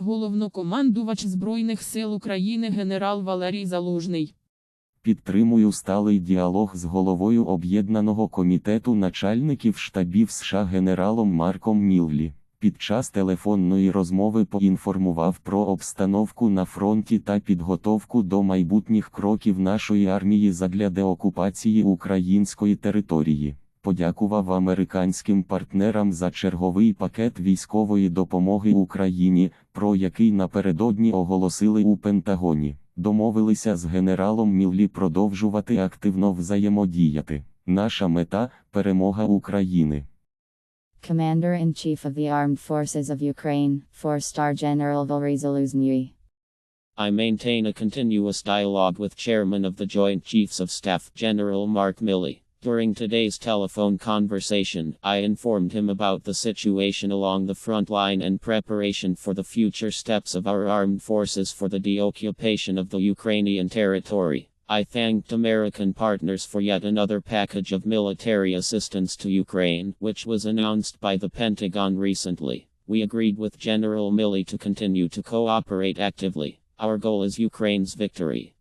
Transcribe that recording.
Головнокомандувач Збройних сил України генерал Валерій Залужний. Підтримую сталий діалог з головою Об'єднаного комітету начальників штабів США генералом Марком Міллі. Під час телефонної розмови поінформував про обстановку на фронті та підготовку до майбутніх кроків нашої армії задля деокупації української території. Подякував американським партнерам за черговий пакет військової допомоги Україні, про який напередодні оголосили у Пентагоні. Домовилися з генералом Міллі продовжувати активно взаємодіяти. Наша мета перемога України. Commander-in-Chief of the Armed Forces of Ukraine, 4-star General Valery Zaluzny. I maintain a continuous dialogue with Chairman of the Joint Chiefs of Staff, General Mark Milley. During today's telephone conversation, I informed him about the situation along the front line and preparation for the future steps of our armed forces for the deoccupation of the Ukrainian territory. I thanked American partners for yet another package of military assistance to Ukraine, which was announced by the Pentagon recently. We agreed with General Milley to continue to cooperate actively. Our goal is Ukraine's victory.